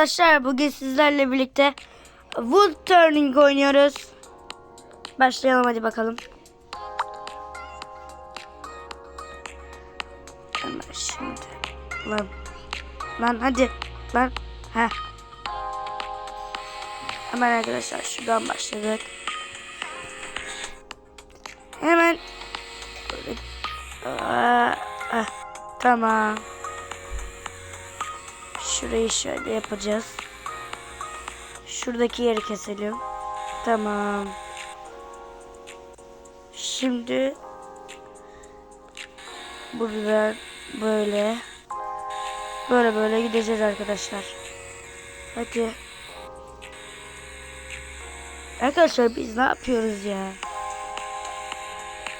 Arkadaşlar bugün sizlerle birlikte Wood Turning oynuyoruz. Başlayalım hadi bakalım. Hemen şimdi. Lan. Lan hadi. Lan. Heh. Hemen arkadaşlar şuradan başladık. Hemen. Aa, ah, tamam. Şurayı şöyle yapacağız. Şuradaki yeri keselim. Tamam. Şimdi buradan böyle böyle böyle gideceğiz arkadaşlar. Hadi. Arkadaşlar biz ne yapıyoruz ya?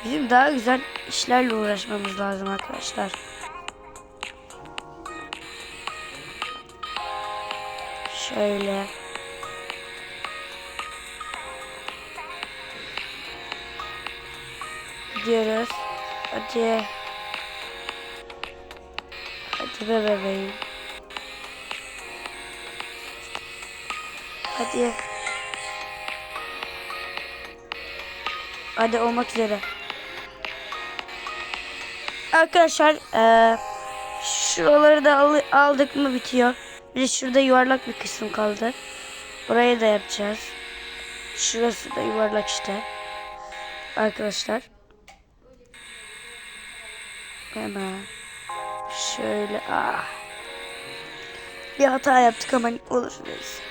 Bizim daha güzel işlerle uğraşmamız lazım arkadaşlar. Şöyle. Gidiyoruz. Hadi. Hadi be bebeğim. Hadi. Hadi olmak üzere. Arkadaşlar eee şuraları da al- aldık mı bitiyor. Bir de şurada yuvarlak bir kısım kaldı. Orayı da yapacağız. Şurası da yuvarlak işte. Arkadaşlar. Hemen. Şöyle. Ah. Bir hata yaptık ama olur neyse.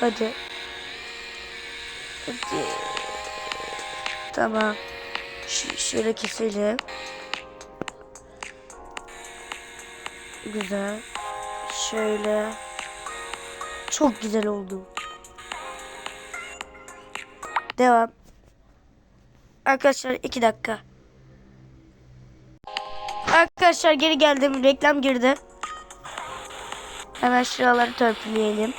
Hadi. Hadi. Tamam. Ş şöyle keselim. Güzel. Şöyle. Çok güzel oldu. Devam. Arkadaşlar iki dakika. Arkadaşlar geri geldim. Reklam girdi. Hemen şuraları törpüleyelim.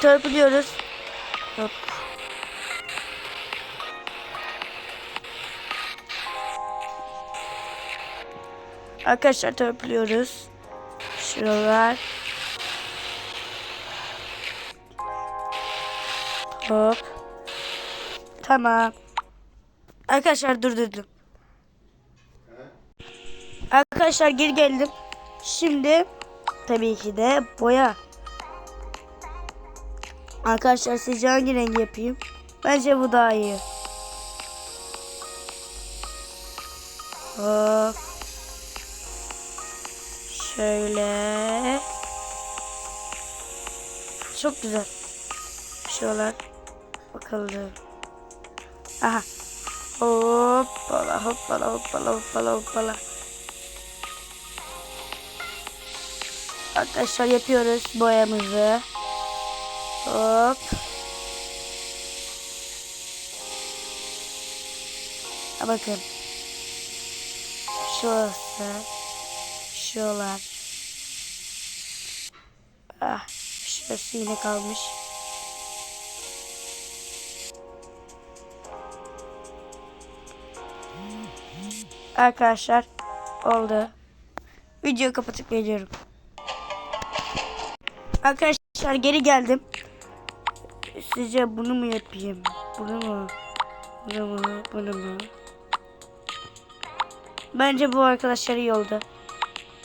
Törpülüyoruz. Hop. Arkadaşlar törpülüyoruz. Şuralar. Hop. Tamam. Arkadaşlar dur dur dur. Arkadaşlar geri geldim. Şimdi tabii ki de boya. Arkadaşlar sizce hangi rengi yapayım? Bence bu daha iyi. Hop. Şöyle. Çok güzel. Şuralar. Bakalım. Aha. Hoppala hoppala hoppala hoppala hoppala. Arkadaşlar yapıyoruz boyamızı. Hop. Bakın. Şurası. Şuralar. Ah, şurası yine kalmış. Arkadaşlar oldu. Videoyu kapatıp geliyorum. Arkadaşlar geri geldim. Sizce bunu mu yapayım? Bunu mu? Bunu mu? Bunu mu? Bence bu arkadaşlar iyi oldu.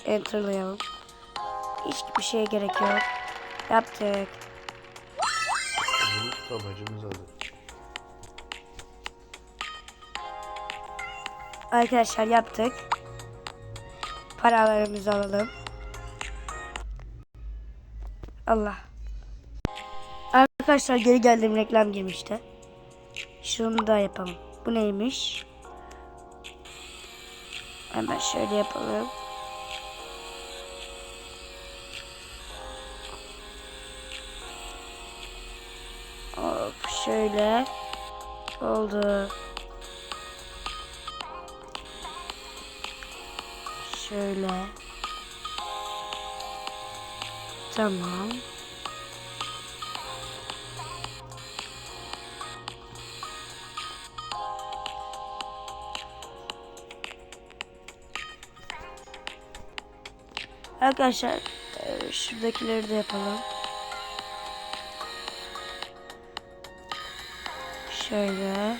Enter'layalım. Hiçbir şeye gerek yok. Yaptık. Bizim tutamacımız hazır. Arkadaşlar yaptık. Paralarımızı alalım. Allah. Arkadaşlar geri geldim reklam girmişti. Şunu da yapalım. Bu neymiş? Hemen şöyle yapalım. Şöyle oldu. Şöyle. Tamam. Arkadaşlar e, şuradakileri de yapalım. Şöyle.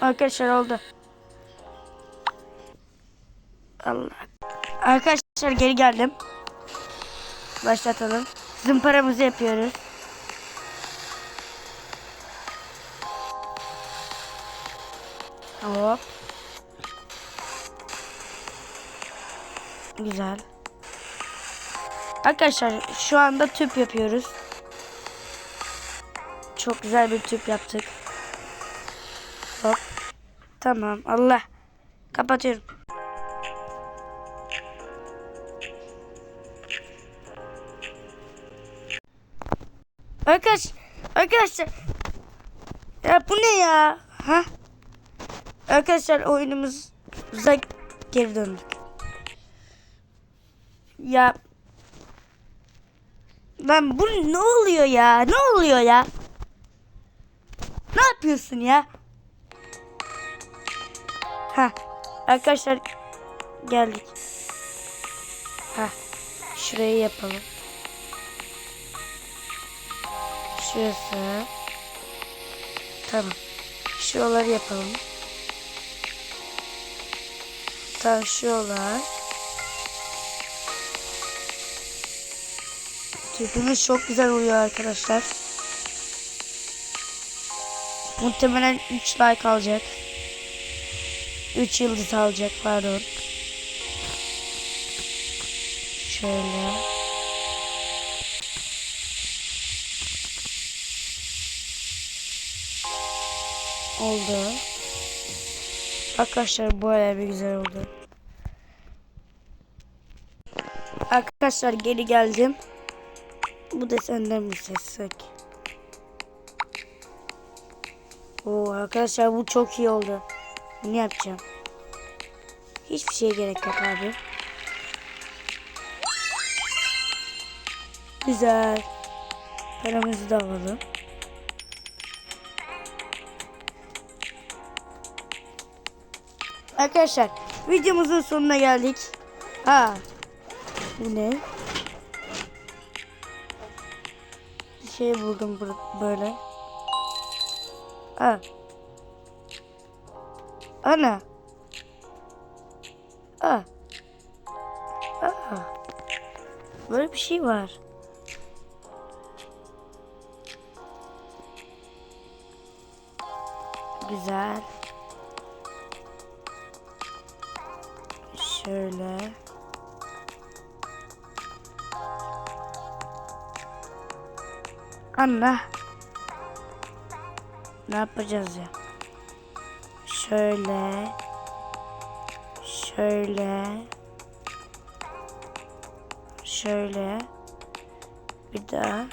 Arkadaşlar oldu. Allah. Arkadaşlar geri geldim. Başlatalım. Zımparamızı yapıyoruz. Hop. Güzel. Arkadaşlar şu anda tüp yapıyoruz. Çok güzel bir tüp yaptık. Hop. Tamam. Allah. Kapatıyorum. Arkadaşlar. Ya bu ne ya? Ha? Arkadaşlar oyunumuza geri döndük. Ya Lan bu ne oluyor ya? Ne oluyor ya? Ne yapıyorsun ya? Ha. Arkadaşlar geldik. Ha. Şurayı yapalım. Şurası. Tamam. Şuraları yapalım. Tamam şuralar. Tüpümüz çok güzel oluyor arkadaşlar. Muhtemelen 3 like alacak. 3 yıldız alacak pardon. Şöyle. Oldu. Arkadaşlar bu bir güzel oldu. Arkadaşlar geri geldim. Bu desenden mi seçsek? Oo arkadaşlar bu çok iyi oldu. Ne yapacağım? Hiçbir şeye gerek yok abi. Güzel. Paramızı da alalım. Arkadaşlar videomuzun sonuna geldik. Ha. Bu ne? Bir şey buldum böyle. Ha. Ana. Aa. Aa. Böyle bir şey var. Güzel. Şöyle. Anla. Ne yapacağız ya? Şöyle. Şöyle. Şöyle. Bir daha.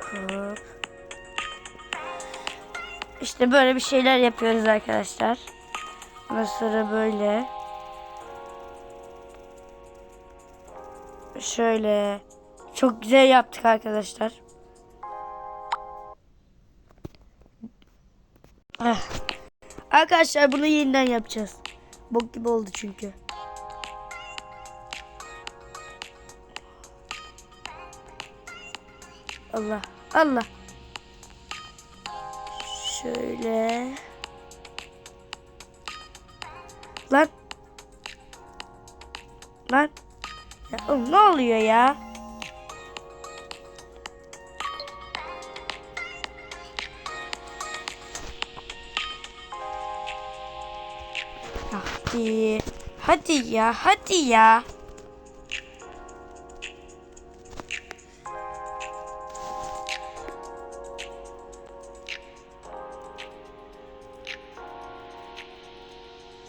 Hop. İşte böyle bir şeyler yapıyoruz arkadaşlar. Ondan sonra böyle. Şöyle. Çok güzel yaptık arkadaşlar. Ah. Arkadaşlar bunu yeniden yapacağız. Bok gibi oldu çünkü. Allah. Allah. Şöyle. Lan. Ya oğlum ne oluyor ya? Hadi. Hadi ya, hadi ya.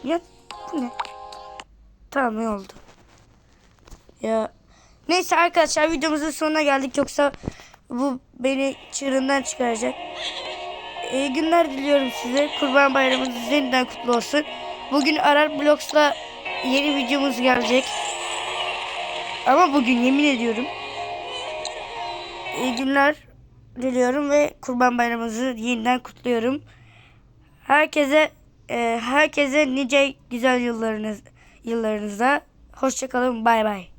Ya ne? Tamam iyi oldu. Ya neyse arkadaşlar videomuzun sonuna geldik yoksa bu beni çığırından çıkaracak. iyi günler diliyorum size. Kurban Bayramınız yeniden kutlu olsun. Bugün Arar Blogs'la yeni videomuz gelecek. Ama bugün yemin ediyorum. İyi günler diliyorum ve Kurban Bayramınızı yeniden kutluyorum. Herkese e, herkese nice güzel yıllarınız yıllarınızda hoşçakalın bay bay.